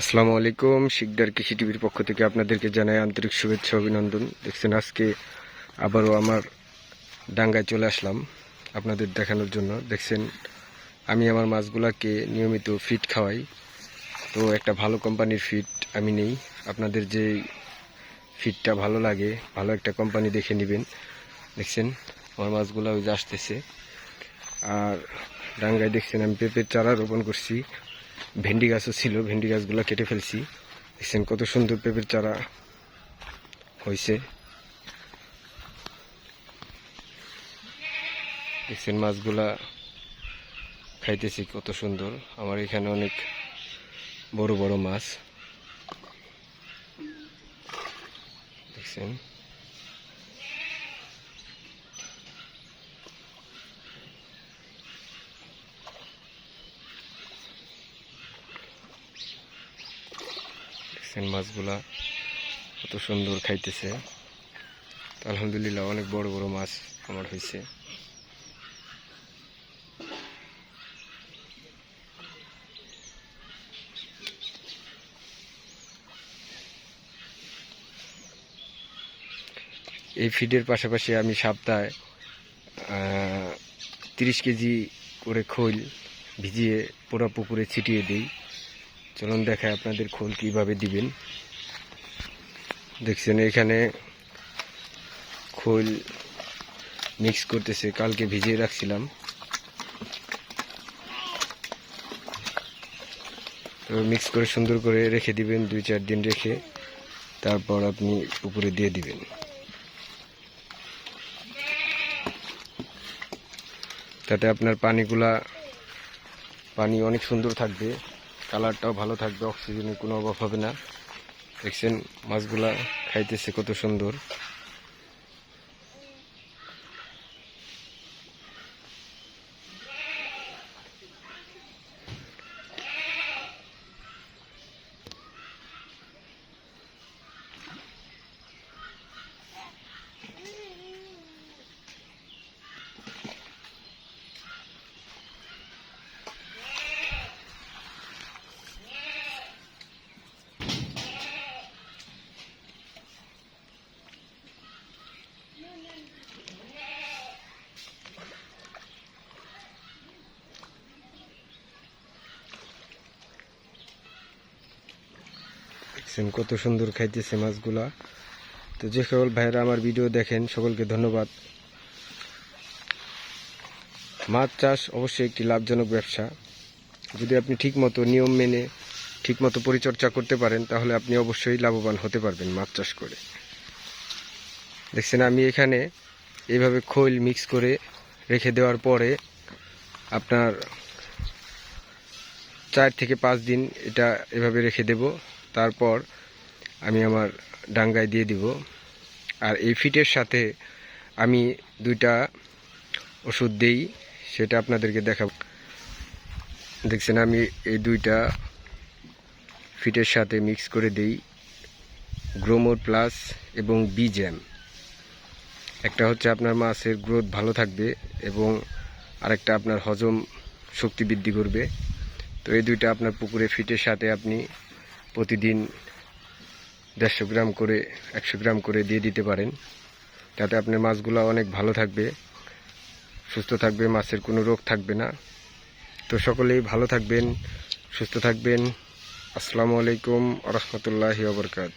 আসসালামু আলাইকুম, শিকদার কৃষি টিভির পক্ষ থেকে আপনাদেরকে জানাই আন্তরিক শুভেচ্ছা, অভিনন্দন। দেখছেন, আজকে আবারও আমার ডাঙ্গায় চলে আসলাম আপনাদের দেখানোর জন্য। দেখছেন, আমি আমার মাছগুলাকে নিয়মিত ফিট খাওয়াই। তো একটা ভালো কোম্পানির ফিট আমি নেই। আপনাদের যে ফিটটা ভালো লাগে, ভালো একটা কোম্পানি দেখে নেবেন। দেখছেন, আমার মাছগুলো ওই যে আসতেছে। আর ডাঙ্গায় দেখছেন, আমি পেঁপের চারা রোপণ করছি। ভেন্ডি গাছও ছিল, ভেন্ডি গাছগুলো কেটে ফেলছি। দেখছেন কত সুন্দর পেঁপের চারা হয়েছে। দেখছেন মাছগুলা খাইতেছি, কত সুন্দর। আমার এখানে অনেক বড় বড় মাছ। দেখছেন? দেখছেন মাছগুলা কত সুন্দর খাইতেছে। আলহামদুলিল্লাহ অনেক বড় বড় মাছ আমার হয়েছে এই ফিডের পাশাপাশি আমি সপ্তাহে তিরিশ কেজি করে খৈল ভিজিয়ে পুরো পুকুরে ছিটিয়ে দিই। চলুন দেখায় আপনাদের খোল কীভাবে দিবেন। দেখছেন এখানে খোল মিক্স করতেছে, কালকে ভিজিয়ে রাখছিলাম। মিক্স করে সুন্দর করে রেখে দিবেন, দুই চার দিন রেখে। তারপর আপনি উপরে দিয়ে দিবেন। তাতে আপনার পানিগুলা, পানি অনেক সুন্দর থাকবে। কালারটাও ভালো থাকবে অক্সিজেনের কোনো অভাব হবে না। দেখছেন মাছগুলা খাইতেছে কত সুন্দর। দেখছেন কত সুন্দর খাইতেছে মাছগুলা। তো যে সকল ভাইরা আমার ভিডিও দেখেন, সকলকে ধন্যবাদ। মাছ চাষ অবশ্যই একটি লাভজনক ব্যবসা। যদি আপনি ঠিকমতো নিয়ম মেনে, ঠিকমতো পরিচর্যা করতে পারেন, তাহলে আপনি অবশ্যই লাভবান হতে পারবেন মাছ চাষ করে। দেখছেন, আমি এখানে এইভাবে খৈল মিক্স করে রেখে দেওয়ার পরে আপনার চার থেকে পাঁচ দিন এটা এভাবে রেখে দেব। তারপর আমি আমার ডাঙ্গায় দিয়ে দিব। আর এই ফিটের সাথে আমি দুইটা ওষুধ দেই, সেটা আপনাদেরকে দেখাব। দেখছেন, আমি এই দুইটা ফিটের সাথে মিক্স করে দেই, গ্রোমোর প্লাস এবং বি বিজ্যাম। একটা হচ্ছে আপনার মাছের গ্রোথ ভালো থাকবে এবং আরেকটা আপনার হজম শক্তি বৃদ্ধি করবে। তো এই দুইটা আপনার পুকুরে ফিটের সাথে আপনি প্রতিদিন দেড়শো গ্রাম করে, একশো গ্রাম করে দিয়ে দিতে পারেন। তাতে আপনার মাছগুলো অনেক ভালো থাকবে, সুস্থ থাকবে, মাছের কোনো রোগ থাকবে না। তো সকলেই ভালো থাকবেন, সুস্থ থাকবেন। আসসালামু আলাইকুম রহমতুল্লাহি ওবরকাত